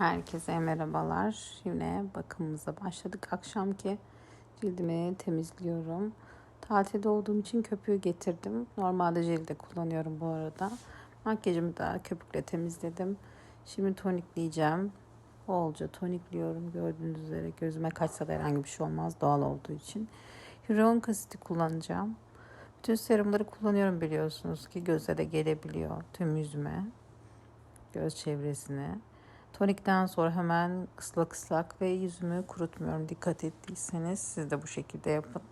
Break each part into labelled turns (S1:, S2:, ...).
S1: Herkese merhabalar. Yine bakımımıza başladık. Akşamki cildimi temizliyorum. Tatilde olduğum için köpüğü getirdim. Normalde jelde kullanıyorum bu arada. Makyajımı da köpükle temizledim. Şimdi tonikleyeceğim. Bolca tonikliyorum. Gördüğünüz üzere gözüme kaçsa da herhangi bir şey olmaz doğal olduğu için. Hyaluronik asiti kullanacağım. Bütün serumları kullanıyorum biliyorsunuz ki göze de gelebiliyor tüm yüzüme. Göz çevresine. Tonikten sonra hemen ıslak ıslak ve yüzümü kurutmuyorum. Dikkat ettiyseniz siz de bu şekilde yapın.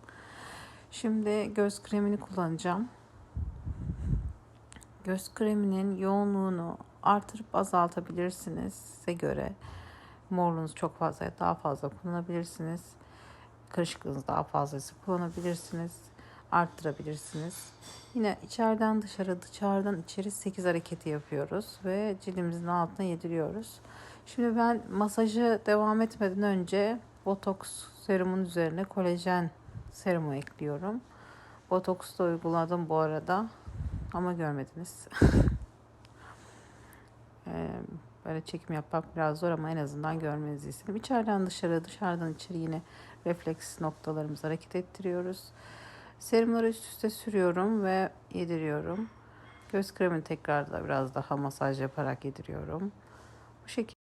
S1: Şimdi göz kremini kullanacağım. Göz kreminin yoğunluğunu artırıp azaltabilirsiniz size göre. Morluğunuz çok fazla daha fazla kullanabilirsiniz. Karışıklığınız daha fazlası kullanabilirsiniz. Arttırabilirsiniz. Yine içeriden dışarı, dışarıdan içeri 8 hareketi yapıyoruz ve cildimizin altına yediriyoruz. Şimdi ben masajı devam etmeden önce botoks serumun üzerine kolajen serumu ekliyorum. Botoks da uyguladım bu arada ama görmediniz. Ee, böyle çekim yapmak biraz zor ama en azından görmenizi istedim. İçeriden dışarı, dışarıdan içeri yine refleks noktalarımızı hareket ettiriyoruz. Serumları üst üste sürüyorum ve yediriyorum. Göz kremini tekrar da biraz daha masaj yaparak yediriyorum. Bu şekilde